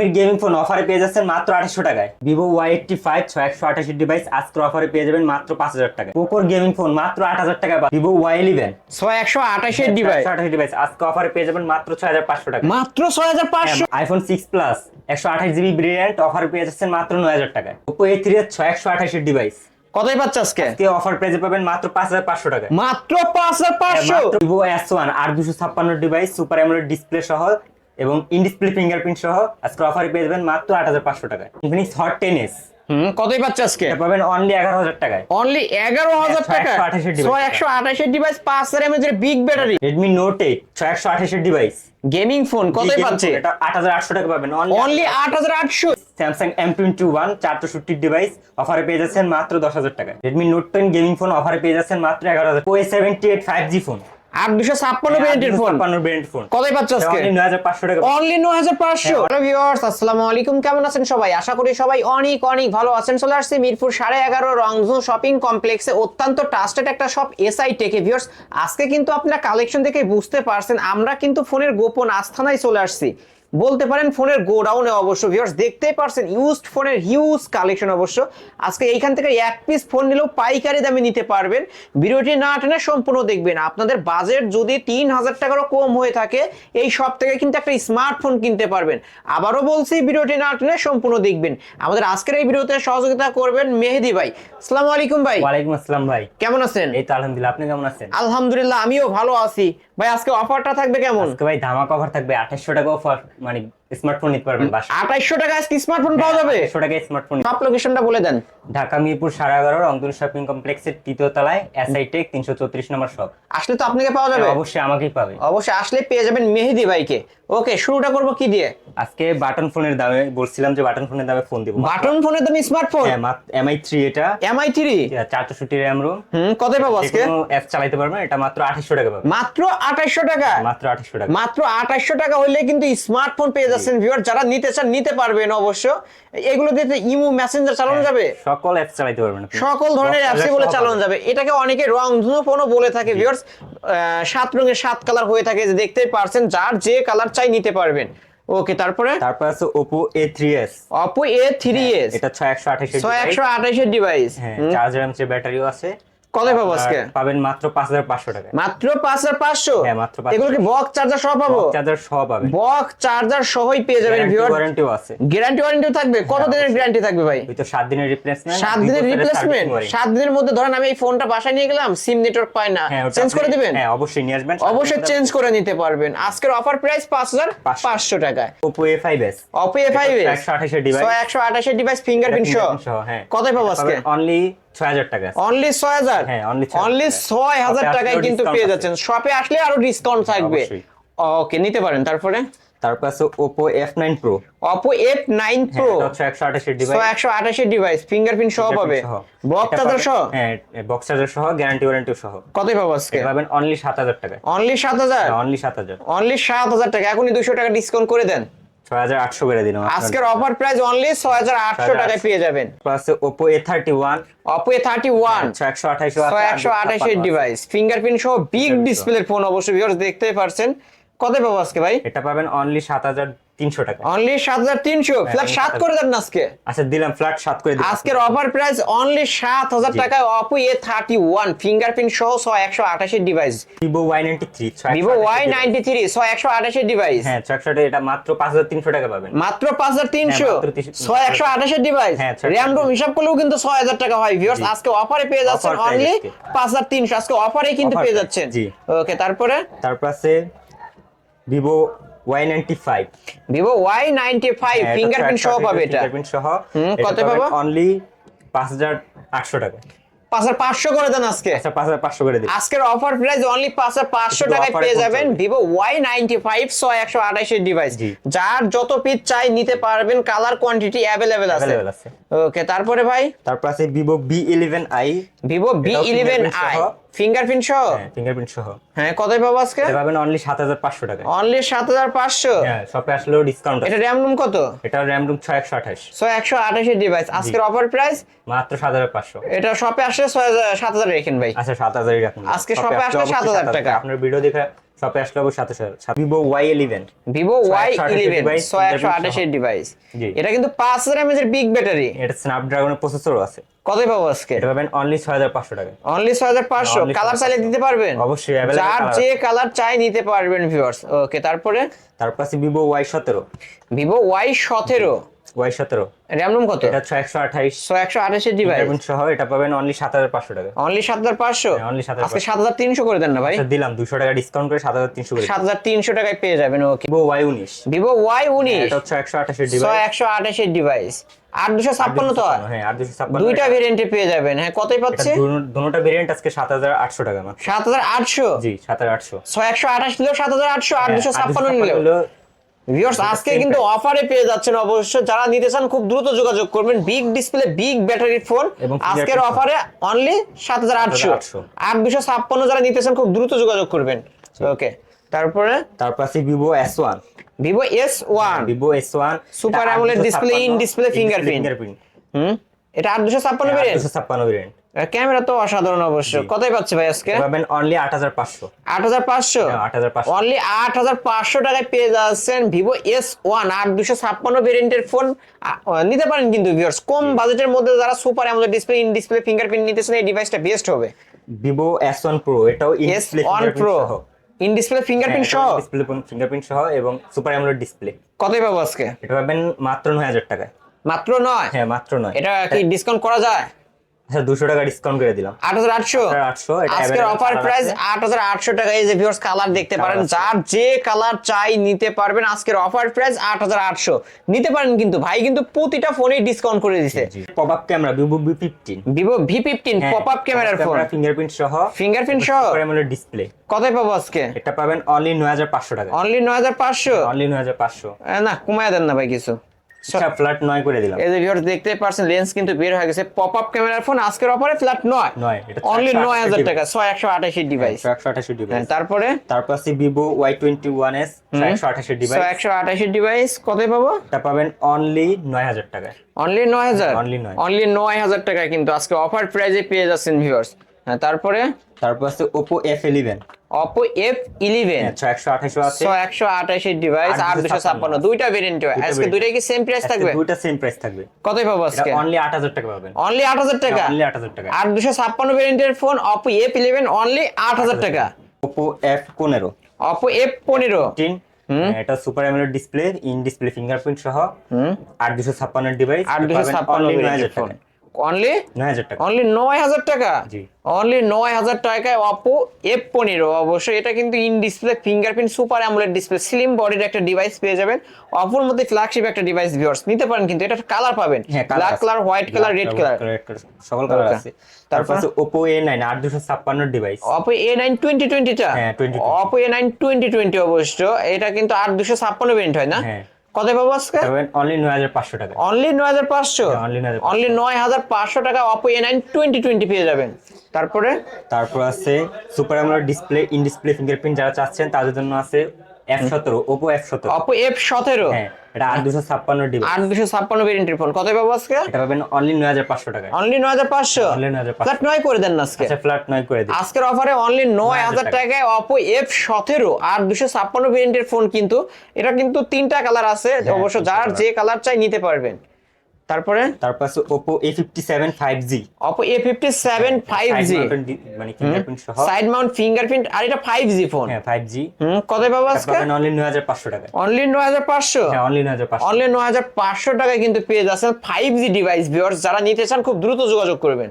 রেডমির gaming phone অফারে পেয়ে যাচ্ছেন মাত্র আঠাশশো টাকায়। ভিভো ওয়াই এইটটি ফাইভ ছয় একশো আঠাশি ডিভাইস আজকে অফারে পেয়ে যাবেন মাত্র পাঁচ হাজার টাকায়। পোকোর গেমিং ফোন মাত্র আট হাজার টাকায় ভিভো ওয়াই ইলেভেন ছয় একশো আঠাশের ডিভাইস আঠাশি ডিভাইস আজকে অফারে পেয়ে যাবেন মাত্র ছয় হাজার পাঁচশো টাকা মাত্র ছয় হাজার পাঁচশো? আইফোন সিক্স প্লাস একশো আঠাশ জিবি ব্রিলিয়ান্ট অফার পেয়ে যাচ্ছেন মাত্র নয় হাজার টাকায়। ওপো এ থ্রি ছয় একশো আঠাশির ডিভাইস কতই পাচ্ছে আজকে? আজকে অফার পেয়ে পাবেন মাত্র পাঁচ হাজার পাঁচশো টাকায়। মাত্র পাঁচ হাজার পাঁচশো? ভিভো এস ওয়ান আর দুশো ছাপ্পান্ন ডিভাইস সুপার অ্যামোলেড ডিসপ্লে সহ এবং ইন ডিসপ্লে ফিঙ্গারপ্রিন্ট সহ আজকে অফারে পেয়ে যাবেন মাত্র আট হাজার পাঁচশো টাকায়। ইনফিনিক্স হট টেন এস হুম কতই পাচ্ছে আজকে? পাবেন অনলি এগারো হাজার টাকায়। অনলি এগারো হাজার টাকা 628 device। ছয় একশো আঠাশের ডিভাইস পাঁচ হাজার এর big battery Redmi Note eight ছয় একশো আঠাশের ডিভাইস গেমিং ফোন কতই পাচ্ছে? এটা আট হাজার আটশো টাকা পাবেন। অনলি আট হাজার আটশো। Samsung M twenty one device অফারে পেয়ে যাচ্ছেন মাত্র দশ হাজার টাকা Redmi Note ten gaming phone অফারে পেয়ে যাচ্ছেন মাত্র এগারো হাজার। Y seventy eight five G phone আট দুশো ছাপ্পান্ন ভ্যারিয়েন্টের ফোন। Brand phone. কতই পাচ্ছে আজকে? নয় হাজার পাঁচশো টাকা অনলি নয় হাজার পাঁচশো। হ্যালো ভিউয়ার্স আসসালামু আলাইকুম। কেমন আছেন সবাই? আশা করি সবাই অনেক অনেক ভালো আছেন। চলে আসছে মিরপুর সাড়ে এগারো শপিং কমপ্লেক্সে। অত্যন্ত ট্রাস্টেড একটা শপ এসআই টেকে ভিউয়ার্স আজকে কিন্তু আপনারা কালেকশন দেখে বুঝতে পারছেন আমরা কিন্তু ফোনের গোপন আস্থানায় চলে আসছি। বলতে পারেন ফোনের গোডাউনে অবশ্য ভিউয়ার্স দেখতেই পারছেন ইউজড ফোনের হিউজ কালেকশন অবশ্য। আজকে এইখান থেকে এক পিস ফোন নিলেও পাইকারি দামে নিতে পারবেন। ভিডিওটি না টেনে সম্পূর্ণ দেখবেন। আপনাদের বাজেট যদি তিন হাজার টাকারও কম হয়ে থাকে এই সব থেকে কিন্তু একটা স্মার্টফোন কিনতে পারবেন। আবারও বলছি ভিডিওটি না টেনে সম্পূর্ণ দেখবেন। আমাদের আজকের এই ভিডিওতে সহযোগিতা করবেন মেহেদি ভাই। আসসালামু আলাইকুম ভাই। ওয়ালাইকুম আসসালাম ভাই। কেমন আছেন? এই তো আলহামদুলিল্লাহ আপনি কেমন আছেন? আলহামদুলিল্লাহ আমিও ভালো আছি। ভাই আজকে অফারটা থাকবে কেমন? আজকে ভাই ধামাকা অফার থাকবে 2800 টাকা অফার মানে স্মার্টফোন নিতে পারবেন বাসা। আঠাইশশো টাকা আজকে স্মার্টফোন পাওয়া যাবে? আঠাশশো টাকা স্মার্টফোন সব লোকেশনটা বলে দেন। ঢাকা মিরপুর সাড়ে এগারো রংপুর শপিং কমপ্লেক্সের তৃতীয় তলায় এসআই টেক তিনশো চৌত্রিশ নম্বর শপ আসলে তো আপনাকে পাওয়া যাবে। অবশ্যই আমাকেই পাবে। অবশ্যই আসলে পেয়ে যাবেন মেহেদি ভাইকে। ওকে শুরুটা করব কি দিয়ে? আজকে বাটন ফোনের দামে বলছিলাম যে বাটন ফোনের দামে ফোন দিব। বাটন ফোনের দামি স্মার্টফোন এমআই থ্রি এটা। এমআই থ্রি চার চৌষট্টি র্যাম রোম হুম কত পাবো আজকে? অ্যাপ পারবেন এটা মাত্র আঠাশশো টাকা পাবে। মাত্র আঠাইশশো টাকা? মাত্র আঠাশশো টাকা। মাত্র আঠাইশশো টাকা হলে কিন্তু স্মার্টফোন পেয়ে যাচ্ছেন ভিউয়ার যারা নিতে চান নিতে পারবেন অবশ্য। এগুলো দিতে ইমো মেসেঞ্জার চালানো যাবে। সকল অ্যাপ চালাইতে পারবেন সকল ধরনের অ্যাপস charger চালানো যাবে। এটাকে অনেকে রং ধুনো ফোনও বলে থাকে ভিউয়ার্স সাত রঙের সাত কালার হয়ে থাকে যে দেখতেই পারছেন যার যে কালার চাই নিতে পারবেন। ওকে তারপরে? তারপর আছে S Oppo A three S এটা ছয় একশো আঠাশ ছয় একশো আঠাইশের ডিভাইস হ্যাঁ চার্জার এমসি ব্যাটারিও আছে। কত পাবো আজকে? পাবেন মাত্র পাঁচ হাজার পাঁচশো টাকা মাত্র পাঁচ হাজার পাঁচশো? হ্যাঁ, মাত্র এগুলো কি বক্স চার্জার সহ পাবো? চার্জার সহ পাবেন। বক্স চার্জার সহই পেয়ে যাবেন ভিউয়ার ওয়ারেন্টিও আছে। গ্যারান্টি ওয়ারেন্টি থাকবে? কত দিনের গ্যারান্টি থাকবে ভাই? ওই তো সাত দিনের রিপ্লেসমেন্ট সাত দিনের রিপ্লেসমেন্ট সাত দিনের মধ্যে ধরেন আমি এই ফোনটা বাসায় নিয়ে গেলাম সিম নেটওয়ার্ক পায় না। চেঞ্জ করে দিবেন? হ্যাঁ অবশ্যই নিয়ে আসবেন। অবশ্যই চেঞ্জ করে নিতে পারবেন। আজকের অফার প্রাইস পাঁচ হাজার পাঁচশো টাকায়। Oppo A five Oppo A five একশো আঠাশের ডিভাইস ছয় একশো আঠাশের ডিভাইস ফিঙ্গারপ্রিন্ট সহ। হ্যাঁ। কত পাবো আজকে? অনলি ছয় হাজার টাকা অনলি ছয় হাজার? হ্যাঁ, only 6,000 অনলি ছয় হাজার টাকায় কিন্তু পেয়ে যাচ্ছেন। শপে আসলে আরও ডিসকাউন্ট থাকবে। ওকে নিতে পারেন। তারপরে? তারপর আছে F nine Pro Oppo F nine Pro হচ্ছে একশো আঠাশের ডিভাইস ছয় একশো আঠাশের ডিভাইস ফিঙ্গারপ্রিন্ট সহ পাবে। বক্স চার্জার সহ? হ্যাঁ বক্স চার্জার সহ গ্যারান্টি ওয়ারেন্টি সহ। কতই পাবো আজকে? পাবেন অনলি সাত হাজার টাকা অনলি সাত হাজার? অনলি সাত হাজার। অনলি সাত হাজার টাকা। এখনই দুশো টাকা ডিসকাউন্ট করে দেন। ছয় হাজার আটশো করে দিলাম আজকের অফার প্রাইস অনলি ছয় হাজার আটশো টাকায় পেয়ে যাবেন। Plus Oppo Oppo A thirty one Oppo A thirty one ছয় একশো আঠাইশ ছয় একশো আঠাশের ডিভাইস ফিঙ্গারপ্রিন্ট সহ বিগ ডিসপ্লের ফোন অবশ্যই ভিউয়ার্স দেখতে পারছেন। কত পাবো আজকে ভাই? এটা পাবেন অনলি সাত হাজার হাজার তিনশো টাকা। অনলি সাত হাজার তিনশো ফ্ল্যাট only সাত করে দেন না আজকে। আচ্ছা দিলাম ফ্ল্যাট সাত করে দিলাম। আজকের অফার প্রাইস অনলি সাত হাজার টাকায় Oppo A thirty one fingerprint সহ ছয় একশো আঠাশের device Vivo Y ninety three Vivo Y ninety three ছয় একশো আঠাশের ডিভাইস হ্যাঁ ছয় একশো এটা মাত্র পাঁচ হাজার তিনশো টাকা পাবেন। মাত্র পাঁচ হাজার তিনশো। হ্যাঁ, মাত্র 300 ছয় একশো আঠাশের ডিভাইস হ্যাঁ, 628 র্যাম রোম হিসাব করলেও কিন্তু ছয় হাজার টাকা হয় ভিউয়ার্স আজকে অফারে পেয়ে যাচ্ছেন অনলি আজকে। পাঁচ হাজার তিনশো। আজকে অফারে কিন্তু পেয়ে যাচ্ছেন। জি। ওকে তারপরে? তারপর আছে Vivo Y ninety five Vivo Y ninety five fingerprint সহ পাবে এটা। ফিঙ্গারপ্রিন্ট সহ। কত পাবো? অনলি পাঁচ হাজার আটশো টাকা। পাঁচ হাজার পাঁচশো করে দেন আজকে। আচ্ছা পাঁচ হাজার পাঁচশো করে দিন। আজকের অফার প্রাইস অনলি পাঁচ হাজার পাঁচশো টাকায় পেয়ে যাবেন ভিভো ওয়াই নাইনটি ফাইভ ছয় একশো আঠাশের ডিভাইস। যার যত পিস চাই নিতে পারবেন কালার কোয়ান্টিটি অ্যাভেলেবেল আছে। ওকে তারপরে ভাই? তারপর আছে Vivo V eleven I Vivo V eleven I. Fingerprint সহ? ফিঙ্গারপ্রিন্ট সহ। হ্যাঁ কতই পাবো আজকে? পাবেন অনলি সাত হাজার পাঁচশো টাকা অনলি সাত হাজার পাঁচশো? হ্যাঁ শপে আসলে ডিসকাউন্ট এটা র্যাম রুম কত? এটা র্যাম রুম ছয় একশো আঠাশ। ছয় একশো আঠাশের ডিভাইস আজকের অফার প্রাইস মাত্র সাত হাজার পাঁচশো। এটা শপে আসলে ছয় হাজার সাত হাজার রেখেন ভাই। আচ্ছা সাত হাজারই রাখুন। আজকে সবে এ আসলে 7,000 টাকা। আপনার ভিডিও দেখে শপে আসলে অবশ্যই সাথে সাথে। Vivo Y eleven Vivo Y 128 eleven ছয় একশো আঠাশের ডিভাইস এটা কিন্তু পাঁচ হাজার এমএজ এর বিগ ব্যাটারি এটা স্ন্যাপড্রাগনের প্রসেসরও আছে। কতই পাবো আজকে? এটা পাবেন অনলি ছয় হাজার পাঁচশো টাকা। অনলি ছয় হাজার পাঁচশো। কালার 6500 চাইলে দিতে পারবেন? অবশ্যই যার যে কালার চাই নিতে পারবেন ভিউয়ার্স ওকে তারপরে? তারপর আছে ভিভো ওয়াই সতেরো। ভিভো ওয়াই সতেরো। ওয়াই সতেরো র্যাম রুম কত এটা ছয় একশো আঠাইশ ছয় একশো আঠাশের ডিভাইস সহ এটা পাবেন অনলি সাত হাজার পাঁচশো টাকা অনলি সাত হাজার পাঁচশো হ্যাঁ, only 7500 আজকে সাত হাজার তিনশো করে দেন না ভাই আচ্ছা, দিলাম দুশো টাকা ডিসকাউন্ট করে সাত হাজার তিনশো করে সাত হাজার তিনশো টাকায় পেয়ে যাবেন ওকে ভিভো ওয়াই উনিশ ভিভো ওয়াই উনিশ এটা হচ্ছে একশো আঠাশের ছয় ডিভাইস একশো আঠাশের ডিভাইস আট দুশো ছাপ্পান্ন তো হয় হ্যাঁ আর দুশো ছাপ্পান্ন দুইটা ভেরিয়েন্টে পেয়ে যাবেন হ্যাঁ কতই পাচ্ছে দুটা ভেরিয়েন্ট আজকে সাত হাজার আটশো টাকা সাত হাজার আটশো জি সাত হাজার আটশো ছয় একশো আঠাশ নিলেও সাত হাজার আটশো আট হ্যাঁ, দুশো ছাপ্পান্ন নিলেও ভিউয়ার্স আজকে কিন্তু অফারে পেয়ে যাচ্ছেন অবশ্য যারা নিতে চান খুব দ্রুত যোগাযোগ করবেন। Big display big battery phone আজকের অফারে অনলি সাত হাজার আটশো। 7800 আট দুশো ছাপ্পান্ন যারা নিতে চান খুব দ্রুত যোগাযোগ করবেন। ওকে তারপরে? তারপর আছে Vivo S one Vivo S one Vivo S one AMOLED display, in display fingerprint। Fingerprint হুম? এটা আট দুশো ছাপ্পান্ন ভেরিয়েন্ট ছাপ্পান্ন ভেরিয়েন্ট ক্যামেরা তো অসাধারণ অবশ্য। কতই পাচ্ছে ভাই আজকে? পাবেন অনলি আট হাজার পাঁচশো। আট হাজার পাঁচশো? আট হাজার পাঁচশো। অনলি আট হাজার পাঁচশো টাকায় পেয়ে যাচ্ছেন ভিভো এস ওয়ান আট দুশো ছাপ্পান্ন ভেরিয়েন্টের ফোন নিতে পারেন কিন্তু ভিউয়ার্স কম বাজেটের মধ্যে যারা সুপার আমাদের ডিসপ্লে ইন ডিসপ্লে ফিঙ্গারপ্রিন্ট নিতেছেন এই ডিভাইসটা বেস্ট হবে। ভিভো এস ওয়ান প্রো এটাও in display one Pro in display fingerprint সহ? ডিসপ্লে ফিঙ্গারপ্রিন্ট সহ এবং সুপার অ্যামোলেড ডিসপ্লে কতই পাবো আজকে? এটা পাবেন মাত্র নয় হাজার টাকায়। মাত্র নয়? হ্যাঁ মাত্র নয়। এটা কি ডিসকাউন্ট করা যায়? আচ্ছা দুশো টাকা ডিসকাউন্ট করে দিলাম। আট হাজার আটশো? 8,800 এটা আজকের অফার প্রাইস আছে। আট হাজার আটশো টাকা। এই যে ভিউয়ার্স কালার দেখতে পারেন যার যে কালার চাই নিতে পারবেন আজকের অফার প্রাইস আট হাজার আটশো। নিতে পারেন কিন্তু ভাই কিন্তু প্রতিটা ফোনে ডিসকাউন্ট করে দিছে। Pop camera Vivo V fifteen Vivo V fifteen pop ক্যামেরার ফোন ফিঙ্গারপ্রিন্ট সহ। ফিঙ্গারপ্রিন্ট সহ? ডিসপ্লে কতই পাবো আজকে? এটা পাবেন অনলি নয় হাজার পাঁচশো টাকা। অনলি নয় হাজার পাঁচশো? অনলি নয় হাজার পাঁচশো। না কমায় দেন না ভাই কিছু। ফ্ল্যাট নয় করে দিলাম। এই যে ভিউয়ার্স দেখতে লেন্স কিন্তু বের হয়ে গেছে। পপ আপ ক্যামেরার ফোন আজকের অফারে ফ্ল্যাট নয়। নয়, এটা অনলি 128 নয় হাজার টাকা ছয় একশো আঠাশি ডিভাইস আঠাশি ডিভাইস তারপরে? তারপর আছে ডিভাইস ডিভাইস পাবো? এটা পাবেন অনলি নয় হাজার টাকায়। অনলি নয় হাজার? Only নয়। অনলি নয় হাজার টাকা কিন্তু আজকে অফার প্রাইজে পেয়ে যাচ্ছেন ভিউয়ার্স হ্যাঁ তারপরে? তারপর আছে অপো এফ ইলেভেন ছয় একশো আঠাশো আছে। ছয় একশো আঠাশি ডিভাইস ছাপ্পান্ন। ছাপ্পান্ন। দুইটা ভেরিয়েন্ট আজকে। দুইটাই কি সেম প্রাইস থাকবে? দুইটা সেম প্রাইস থাকবে। কতই পাবো আজকে? অনলি আট হাজার টাকা পাবেন। অনলি আট হাজার টাকা? অনলি আট হাজার টাকা। আট দুশো ছাপ্পান্ন ভেরিয়েন্টের ফোন এফ ইলেভেন অনলি আট হাজার টাকা। ওপো এফ পনেরো। অপো এফ পনেরো। তিন এটা super AMOLED display in display fingerprint সহ। দুশো ছাপ্পান্ন ডিভাইস আট দুশো ছাপ্পান্ন অনলি অনলি নয় হাজার টাকা? অনলি নয় হাজার টাকায় অপো এফ পনেরো। অবশ্যই এটা কিন্তু in display fingerprint super AMOLED display slim বডির একটা ডিভাইস পেয়ে যাবেন। অপোর মধ্যে ফ্ল্যাগশিপ একটা ডিভাইস ভিউয়ার্স নিতে পারেন কিন্তু এটা কালার পাবেন। হ্যাঁ black colour white colour red colour সকল কালার আছে। তারপর ওপো এ নাইন আট দুশো ছাপ্পান্ন device Oppo A nine twenty টোয়েন্টিটা 2020 Oppo A nine twenty twenty অবশ্য এটা কিন্তু আট দুশো ছাপ্পান্ন ভেরিয়েন্ট হয় না? হ্যাঁ। কত পাবো আজকে? অনলি নয় হাজার পাঁচশো টাকা। অনলি নয় হাজার পাঁচশো? হ্যাঁ, only 9500 অনলি নয় হাজার পাঁচশো টাকা Oppo A nine twenty twenty পেয়ে যাবেন। তারপরে? তারপর আছে super AMOLED display in display fingerprint যারা চাচ্ছেন তাদের জন্য আছে এফ সতেরো ওপো এফ সতেরো। ওপো এফ সতেরো? হ্যাঁ এটা আট দুশো ছাপ্পান্ন ডিবি। আট দুশো ছাপ্পান্ন ভেরিয়েন্টের ফোন কত পাবো আজকে? এটা পাবেন অনলি নয় হাজার পাঁচশো টাকা অনলি নয় হাজার পাঁচশো? অনলি নয় হাজার ফ্ল্যাট নয় করে দেন না আজকে? আচ্ছা ফ্ল্যাট নয় করে দিন। আজকের অফারে অনলি নয় হাজার টাকায় অপো এফ সতেরো আট দুশো ছাপ্পান্ন ভেরিয়েন্টের ফোন কিন্তু এটা কিন্তু তিনটা কালার আছে। অবশ্য যার যে কালার চাই নিতে পারবেন। তারপরে? তারপর আছে Oppo A fifty seven five G মানে ফিঙ্গারপ্রিন্ট সহ। সাইড মাউন্ট ফিঙ্গারপ্রিন্ট আর এটা ফাইভ জি ফোন হ্যাঁ ফাইভ জি হুম কত পাবো আজকে? পাবেন অনলি নয় হাজার পাঁচশো টাকা অনলি নয় হাজার পাঁচশো হ্যাঁ অনলি নয় হাজার পাঁচশো অনলি নয় হাজার পাঁচশো টাকায় কিন্তু পেয়ে যাচ্ছেন ফাইভ জি ডিভাইস ভিউয়ার্স যারা নিতে চান খুব দ্রুত যোগাযোগ করবেন।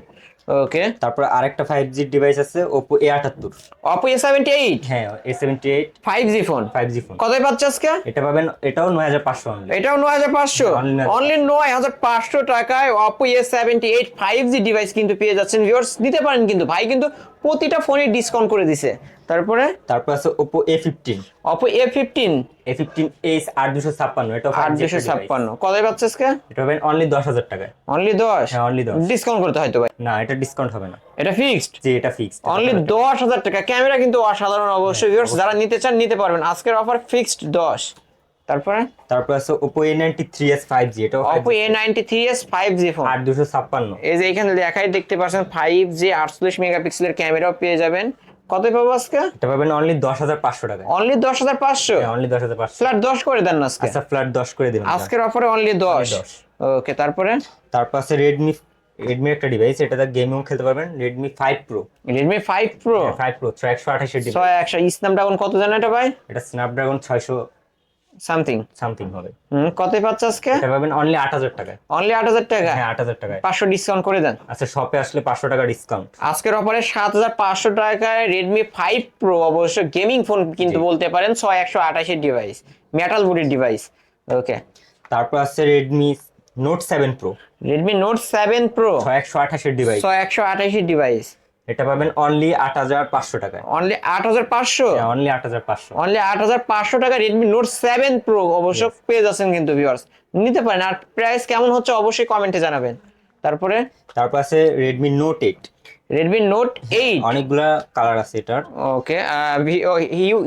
ওকে তারপর আরেকটা ফাইভ জি ডিভাইস আছে ওপো এ আটাত্তর। ওপো এ সেভেন্টি এইট হ্যাঁ A seventy eight five G phone five G phone কতই পাচ্ছে আজকে? এটা পাবেন এটাও নয় হাজার পাঁচশো এটাও নয় হাজার পাঁচশো? Only 9500 অনলি নয় হাজার পাঁচশো টাকায় Oppo A seventy eight five G device কিন্তু পেয়ে যাচ্ছেন। ভিউয়ার্স নিতে পারেন কিন্তু। ভাই কিন্তু প্রতিটা ফোনে ডিসকাউন্ট করে দিছে। তারপরে? তারপর আছে Oppo A fifteen Oppo A fifteen A fifteen H আট দুশো ছাপ্পান্ন এটা আট দুশো ছাপ্পান্ন। কতই পাচ্ছে আজকে? এটা পাবেন অনলি দশ হাজার টাকায়। অনলি দশ? হ্যাঁ, only 10 ডিসকাউন্ট করতে হয়তো ভাই? না এটা ডিসকাউন্ট হবে না। এটা ফিক্সড জি এটা ফিক্সড অনলি দশ হাজার টাকা। ক্যামেরা কিন্তু অসাধারণ অবশ্যই ভিউয়ার্স যারা নিতে চান নিতে পারবেন। আজকের অফার ফিক্সড দশ। তারপরে? তারপর আছে Oppo A ninety three S five G এটাও Oppo A ninety three S five G phone আট দুশো ছাপ্পান্ন। এই যে এখানে লেখাই দেখতে পাচ্ছেন ফাইভ জি আটচল্লিশ মেগাপিক্সেলের ক্যামেরাও পেয়ে যাবেন। কত পাবো আজকে? এটা পাবেন অনলি দশ হাজার পাঁচশো টাকা অনলি দশ হাজার পাঁচশো? অনলি দশ হাজার পাঁচশো। ফ্ল্যাট দশ করে দেন আজকে? আচ্ছা ফ্ল্যাট দশ করে দিবেন আজকের অফারে অনলি দশ। 10 ওকে তারপরে? তারপর আছে রেডমি রেডমি একটা ডিভাইস এটাতে গেমিং খেলতে পারবেন Redmi five Pro Redmi five Pro five Pro ছয় একশো আঠাশের ডিভাইস ছয় একশো স্ন্যাপড্রাগন কত জানেন এটা ভাই? এটা স্ন্যাপড্রাগন ছয়শো সামথিং সামথিং হবে। হুম কত পাচ্ছে আজকে? এটা পাবেন অনলি আট হাজার টাকায়। অনলি আট হাজার টাকা হ্যাঁ আট হাজার টাকায়। পাঁচশো ডিসকাউন্ট করে দেন। আচ্ছা শপে আসলে পাঁচশো টাকা ডিসকাউন্ট আজকের অফারে সাত হাজার পাঁচশো টাকায় রেডমি ফাইভ প্রো অবশ্য গেমিং ফোন কিন্তু বলতে পারেন ছয় একশো আঠাশের ডিভাইস মেটাল বডির ডিভাইস ওকে তারপর আছে Note seven Pro Redmi Note seven Pro ছয় একশো আঠাশের ডিভাইস ছয় একশো আঠাশের ডিভাইস এটা পাবেন অনলি আট হাজার পাঁচশো টাকা অনলি আট হাজার পাঁচশো? অনলি আট হাজার পাঁচশো। অনলি আট হাজার পাঁচশো টাকা রেডমি নোট সেভেন প্রো অবশ্য পেয়ে যাচ্ছেন কিন্তু ভিউয়ার্স নিতে পারেন। আর প্রাইস কেমন হচ্ছে অবশ্যই কমেন্টে জানাবেন। তারপরে? তারপর আছে Redmi Note eight Redmi Note eight অনেকগুলা কালার আছে এটার। ওকে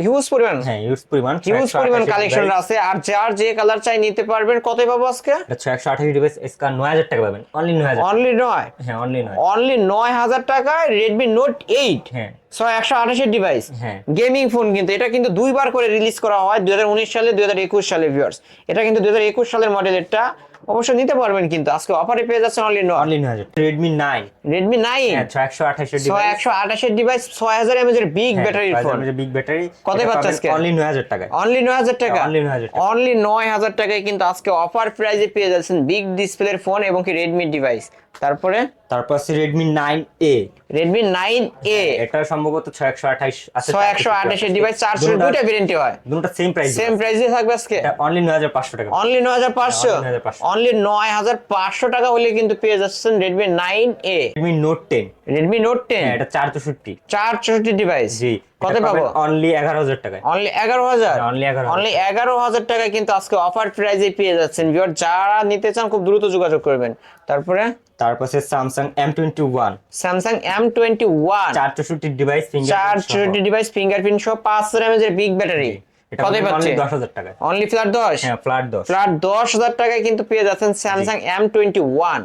হিউজ পরিমাণ। হ্যাঁ ইউজ পরিমাণ হিউজ পরিমাণ কালেকশন আছে আর যার যে কালার চাই নিতে পারবেন কত পাবো আজকে? ছয় একশো আঠাশ ডিভাইস এসকা নয় হাজার টাকা পাবেন অনলি নয় হাজার। অনলি নয়? হ্যাঁ অনলি নয়। অনলি নয় হাজার টাকায় রেডমি নোট এইট হ্যাঁ। ছয় একশো আঠাশের ডিভাইস হ্যাঁ। গেমিং ফোন কিন্তু এটা কিন্তু দুইবার করে রিলিজ করা হয় দুই হাজার উনিশ সালে দুই সালে ভিউয়ার্স এটা কিন্তু দুই হাজার একুশ সালের মডেলেরটা অবশ্যই নিতে পারবেন কিন্তু। আজকে অফারে পেয়ে যাচ্ছেন অনলি নয় অনলি নয় হাজার রেডমি নাইন রেডমি নাইন হ্যাঁ একশো আঠাশের ডিভাইস একশো আঠাশের ডিভাইস ছয় হাজার এমএজ এর big battery phone big battery কত পাচ্ছে আজকে? অনলি নয় হাজার টাকা অনলি নয় হাজার টাকা? অনলি 9,000 টাকা। অনলি নয় হাজার টাকায় কিন্তু আজকে অফার প্রাইজে পেয়ে যাচ্ছেন বিগ ডিসপ্লের ফোন এবং কি রেডমি ডিভাইস তারপরে তারপর আছে Redmi nine A Redmi nine A এটা সম্ভবত ছয় একশো আঠাশ আছে ছয় একশো আঠাশের ডিভাইস চারশো দুইটা ভেরিয়েন্টই হয়। দুটো সেম প্রাইস সেম প্রাইসে থাকবে আজকে। অনলি নয় হাজার পাঁচশো টাকা। অনলি নয় হাজার পাঁচশো? হ্যাঁ, 9,500 অনলি নয় হাজার পাঁচশো টাকা হলে কিন্তু পেয়ে যাচ্ছেন Redmi nine A Redmi Note ten Redmi Note ten হ্যাঁ এটা চার চৌষট্টি। চার চৌষট্টি ডিভাইস জি। কত পাবো? অনলি এগারো হাজার টাকায়। অনলি এগারো হাজার? হ্যাঁ, only 11,000 অনলি এগারো হাজার টাকা কিন্তু আজকে অফার প্রাইজে পেয়ে যাচ্ছেন। ভিউয়ার যারা নিতে চান খুব দ্রুত যোগাযোগ করবেন। তারপরে? তারপর Samsung M twenty one Samsung M twenty one চার চৌষট্টি ডিভাইস চার চৌষট্টি ডিভাইস ফিঙ্গারপ্রিন্ট সহ পাঁচ হাজার এর বিগ ব্যাটারি কতই পাচ্ছে? অনলি দশ হাজার টাকায়। অনলি ফ্ল্যাট দশ? হ্যাঁ ফ্ল্যাট দশ। ফ্ল্যাট দশ হাজার টাকায় কিন্তু পেয়ে যাচ্ছেন Samsung M twenty one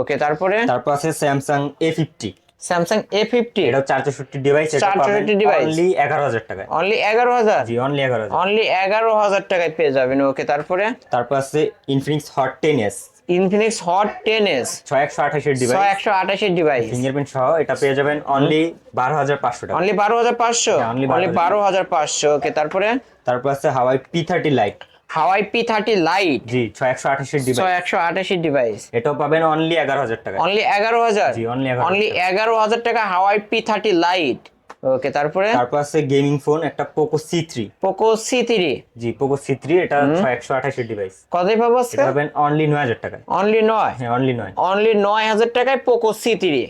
okay তারপরে? তারপর আছে Samsung A fifty Samsung A fifty এটাও চার চৌষট্টি ডিভাইস এটা 464 device। অনলি এগারো হাজার টাকায়। অনলি এগারো হাজার? জি অনলি এগারো হাজার। অনলি এগারো হাজার টাকায় পেয়ে যাবেন ওকে তারপরে? তারপর আছে Infinix Hot ten S Infinix Hot ten S ছয় একশো আঠাশের ছয় ডিভাইস একশো আঠাশের ডিভাইস ফিঙ্গারপ্রিন্ট সহ এটা পেয়ে যাবেন অনলি বারো হাজার পাঁচশো টাকা অনলি বারো হাজার পাঁচশো? অনলি 12,000 বারো হাজার। পাঁচশো ওকে তারপরে? তারপর আছে Huawei P thirty Lite Huawei P thirty Lite G ছয় একশো আঠাশের ডিভাইস ছয় একশো আঠাশির ডিভাইস এটাও পাবেন অনলি এগারো হাজার টাকা অনলি এগারো হাজার? জি, 11,000 অনলি এগারো হাজার টাকা Huawei P thirty Lite okay তারপরে? তারপর আছে গেমিং ফোন একটা Poco C three Poco C three G Poco C three এটা একশো আঠাশের ডিভাইস কতই পাবো পাবেন অনলি নয় হাজার টাকায়। অনলি নয়? হ্যাঁ অনলি নয়। অনলি নয় হাজার টাকায় পোকো সি থ্রি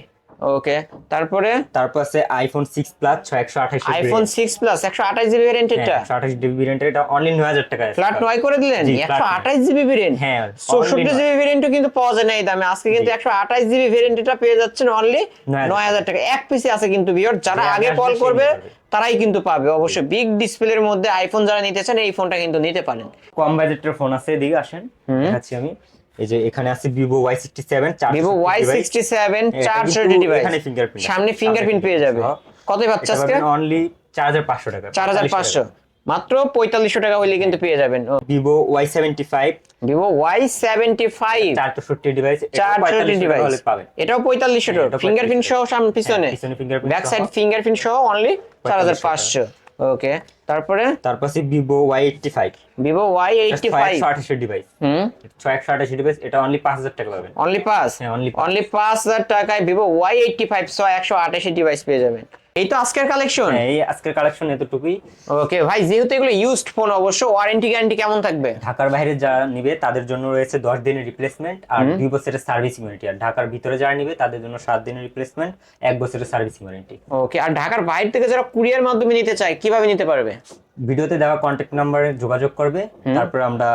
ওকে তারপরে? তারপর আছে আইফোন সিক্স প্লাস ছয় একশো আঠাশ আইফোন সিক্স প্লাস একশো আঠাশ জিবি ভ্যারিয়েন্ট এটা? একশো আঠাশ ডিবি ভেরিয়েন্টের এটা অনলি নয় হাজার টাকায় ফ্ল্যাট নয় করে দিলেন? জি, একশো flat আঠাশ জিবি ভ্যারিয়েন্ট হ্যাঁ চৌষট্টি only নয়। জিবি ভ্যারিয়েন্টও কিন্তু পাওয়া যায় না এই দামে। আজকে কিন্তু একশো আঠাশ জিবি ভ্যারিয়েন্টটা পেয়ে যাচ্ছেন অনলি নয় নয় হাজার টাকা। এক পিসে আছে কিন্তু বিয়র যারা আগে আগে কল করবে। তারাই কিন্তু পাবে। অবশ্যই বিগ ডিসপ্লের মধ্যে আইফোন যারা নিতে চান এই ফোনটা কিন্তু নিতে পারেন। কম বাজেটের ফোন আছে এদিকে আসেন। দেখাচ্ছি আমি। এই যে এখানে আছে Vivo Y sixty seven Vivo Y sixty seven চারশো ডিভাইস এখানে আছে। সামনে ফিঙ্গারপ্রিন্ট পেয়ে যাবে। পাচ্ছে আজকে? অনলি চার হাজার পাঁচশো টাকা। চার হাজার পাঁচশো। মাত্র পঁয়তাল্লিশশো টাকা হইলে কিন্তু পেয়ে যাবেন। Vivo Y seventy five Vivo Y seventy five device চারশোটি device পাবেন। এটাও পঁয়তাল্লিশশো হ্যাঁ, টাকা ফিঙ্গারপ্রিন্ট সহ সামনে পিছনে। হ্যাঁ, ব্যাক সাইড ফিঙ্গারপ্রিন্ট সহ। অনলি চার হাজার 4500 পাঁচশো। ওকে তারপরে? তারপর আছে Vivo Y eighty five Vivo Y eighty five আঠাশের ডিভাইস হুম? ছয় একশো আঠাশি ডিভাইস এটা অনলি পাঁচ হাজার টাকা পাবেন। অনলি পাঁচ? হ্যাঁ, only অনলি পাঁচ হাজার টাকায় ভিভো ওয়াই এইটটি ফাইভ ছয় একশো আঠাশি ডিভাইস পেয়ে যাবেন। এই তো আজকের কালেকশন হ্যাঁ এই আজকের কালেকশন এতটুকুই। ওকে ভাই যেহেতু এগুলো ইউজড ফোন অবশ্য ওয়ারেন্টি গ্যারান্টি কেমন থাকবে? ঢাকার বাইরে যারা নিবে তাদের জন্য রয়েছে দশ দিনের রিপ্লেসমেন্ট আর দুই বছরের সার্ভিস ওয়ারেন্টি আর ঢাকার ভিতরে যারা নিবে তাদের জন্য সাত দিনের রিপ্লেসমেন্ট এক বছরের সার্ভিস ওয়ারেন্টি ওকে আর ঢাকার বাইরে থেকে যারা কুরিয়ার মাধ্যমে নিতে চায় কীভাবে নিতে পারবে? ভিডিওতে দেওয়া কন্ট্যাক্ট নাম্বারে যোগাযোগ করবে। তারপর আমরা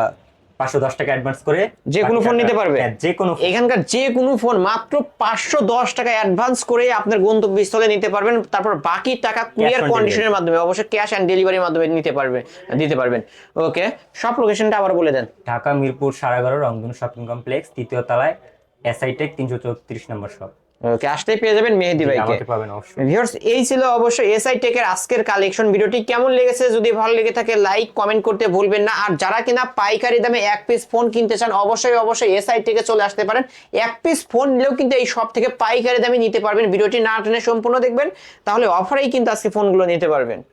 পাঁচশো দশ টাকা অ্যাডভান্স করে যে কোনো ফোন নিতে পারবে? হ্যাঁ, যে কোনো এখানকার যে কোনো ফোন মাত্র পাঁচশো দশ টাকা অ্যাডভান্স করে আপনার গন্তব্যস্থলে নিতে পারবেন। তারপর বাকি টাকা কুরিয়ার কন্ডিশনের মাধ্যমে অবশ্যই ক্যাশ অ্যান্ড ডেলিভারির মাধ্যমে নিতে পারবে দিতে পারবেন। ওকে সব লোকেশনটা আবার বলে দেন। ঢাকা মিরপুর সাড়ে এগারো রংধনু শপিং কমপ্লেক্স তৃতীয় তলায় এসআই টেক তিনশো চৌত্রিশ নম্বর শপ ওকে আসতেই পেয়ে যাবেন মেহেদি ভাইকে। ভিউয়ার্স এই ছিল অবশ্যই এসআই টেকের আজকের কালেকশন ভিডিওটি। কেমন লেগেছে? যদি ভালো লেগে থাকে লাইক কমেন্ট করতে ভুলবেন না। আর যারা কিনা পাইকারি দামে এক পিস ফোন কিনতে চান অবশ্যই অবশ্যই এসআই টেকে চলে আসতে পারেন। এক পিস ফোন নিলেও কিন্তু এই সব থেকে পাইকারি দামে নিতে পারবেন। ভিডিওটি না টেনে সম্পূর্ণ দেখবেন। তাহলে অফারেই কিন্তু আজকে ফোনগুলো নিতে পারবেন।